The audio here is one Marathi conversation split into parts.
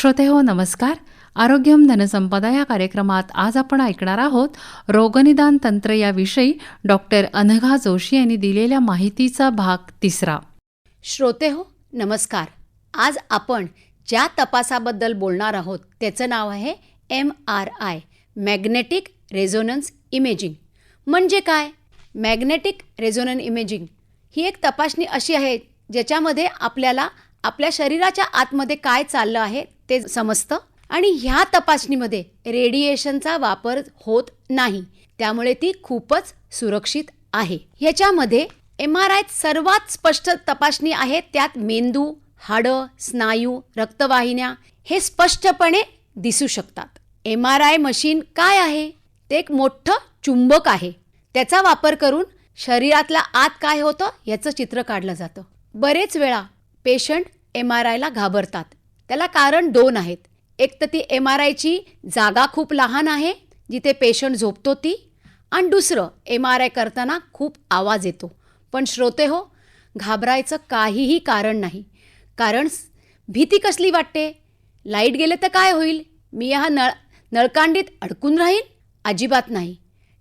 श्रोते हो नमस्कार. आरोग्यम धनसंपदा या कार्यक्रमात आज आपण ऐकणार आहोत रोगनिदान तंत्र याविषयी डॉक्टर अनघा जोशी यांनी दिलेल्या माहितीचा भाग तिसरा. श्रोते हो नमस्कार. आज आपण ज्या तपासाबद्दल बोलणार आहोत त्याचं नाव आहे M R I magnetic resonance imaging. म्हणजे काय? मॅग्नेटिक रेझोनन्स इमेजिंग ही एक तपासणी अशी आहे ज्याच्यामध्ये आपल्याला आपल्या शरीराच्या आतमध्ये काय चाललं आहे ते समजतं आणि ह्या तपासणीमध्ये रेडिएशनचा वापर होत नाही. त्यामुळे ती खूपच सुरक्षित आहे. ह्याच्यामध्ये एम आर आय सर्वात स्पष्ट तपासणी आहे त्यात मेंदू हाडं स्नायू रक्तवाहिन्या हे स्पष्टपणे दिसू शकतात. एम आर आय मशीन काय आहे? ते एक मोठं चुंबक आहे. त्याचा वापर करून शरीरातला आत काय होतं याचं चित्र काढलं जातं. बरेच वेळा पेशंट एम आर आयला घाबरतात. त्याला कारण दोन आहेत. एक तर ती एम आर आयची जागा खूप लहान आहे जिथे पेशंट झोपतो ती आणि दुसरं एम आर आय करताना खूप आवाज येतो. पण श्रोते हो घाबरायचं काहीही कारण नाही. कारण भीती कसली वाटते? लाइट गेले तर काय होईल? मी हा नळ नळकांडीत अडकून राहील अजिबात नाही.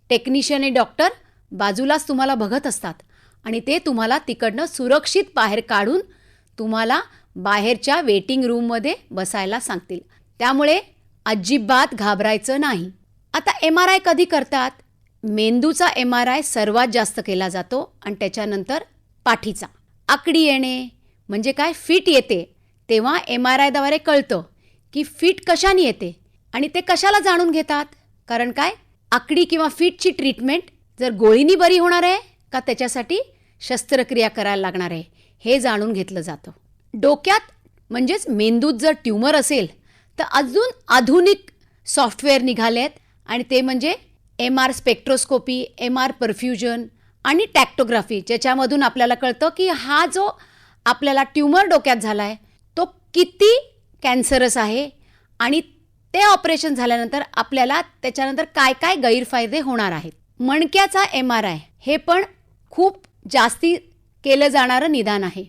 टेक्निशियन आणि डॉक्टर बाजूलाच तुम्हाला बघत असतात आणि ते तुम्हाला तिकडनं सुरक्षित बाहेर काढून तुम्हाला बाहेरच्या वेटिंग रूममध्ये बसायला सांगतील. त्यामुळे अजिबात घाबरायचं नाही. आता एम आर आय कधी करतात? मेंदूचा एम आर आय सर्वात जास्त केला जातो आणि त्याच्यानंतर पाठीचा. आकडी येणे म्हणजे काय? फिट येते. तेव्हा एम आर आयद्वारे कळतं की फिट कशाने येते आणि ते कशाला जाणून घेतात? कारण काय? आकडी किंवा फिटची ट्रीटमेंट जर गोळीनी बरी होणार आहे का त्याच्यासाठी शस्त्रक्रिया करायला लागणार आहे? हे जाणून घेतलं जातं. डोक्यात म्हणजेच मेंदूत जर ट्यूमर असेल तर अजून आधुनिक सॉफ्टवेअर निघाले आहेत आणि ते म्हणजे M R spectroscopy M R perfusion आणि टॅक्टोग्राफी ज्याच्यामधून आपल्याला कळतं की हा जो आपल्याला ट्यूमर डोक्यात झाला आहे तो किती कॅन्सरस आहे आणि ते ऑपरेशन झाल्यानंतर आपल्याला त्याच्यानंतर काय काय गैरफायदे होणार आहेत. मणक्याचा एम आर आय हे पण खूप जास्ती केलं जाणारं निदान आहे.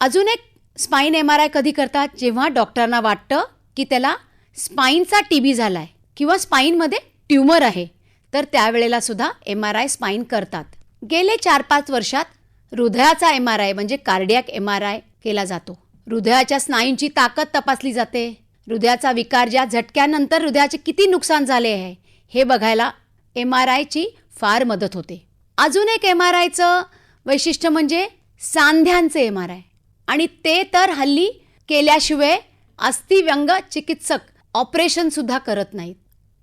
अजून एक स्पाईन एम आर आय कधी करतात? जेव्हा डॉक्टरांना वाटतं की त्याला स्पाईनचा टी बी झाला आहे किंवा स्पाईनमध्ये ट्युमर आहे तर त्यावेळेला सुद्धा एम आर आय स्पाईन करतात. गेले चार पाच वर्षात हृदयाचा एम आर आय म्हणजे कार्डियाक एम आर आय केला जातो. हृदयाच्या स्नायूंची ताकद तपासली जाते. हृदयाचा विकार ज्या झटक्यानंतर हृदयाचे किती नुकसान झाले आहे हे बघायला एम आर आयची फार मदत होते. अजून एक एम आर आयचं वैशिष्ट्य म्हणजे सांध्यांचे एम आर आय आणि ते तर हल्ली केल्याशिवाय अस्थिव्यंग चिकित्सक ऑपरेशनसुद्धा करत नाहीत.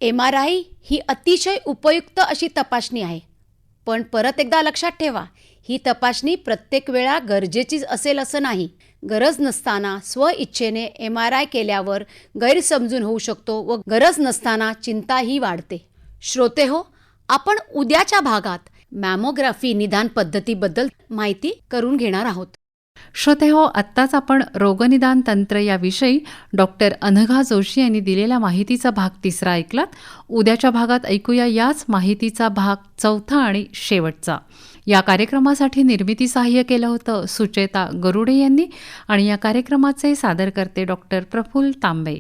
एम आर आय ही अतिशय उपयुक्त अशी तपासणी आहे. पण परत एकदा लक्षात ठेवा ही तपासणी प्रत्येक वेळा गरजेचीच असेल असं नाही. गरज नसताना स्वइच्छेने एम आर आय केल्यावर गैरसमजून होऊ शकतो व गरज नसताना चिंताही वाढते. श्रोते हो आपण उद्याच्या भागात मॅमोग्राफी निदान पद्धतीबद्दल माहिती करून घेणार आहोत. श्रोते हो आत्ताच आपण रोगनिदान तंत्र याविषयी डॉक्टर अनघा जोशी यांनी दिलेल्या माहितीचा भाग तिसरा ऐकलात. उद्याच्या भागात ऐकूया याच माहितीचा भाग चौथा आणि शेवटचा. या कार्यक्रमासाठी निर्मिती सहाय्य केलं होतं सुचेता गरुडे यांनी आणि या कार्यक्रमाचे सादरकर्ते डॉक्टर प्रफुल्ल तांबे.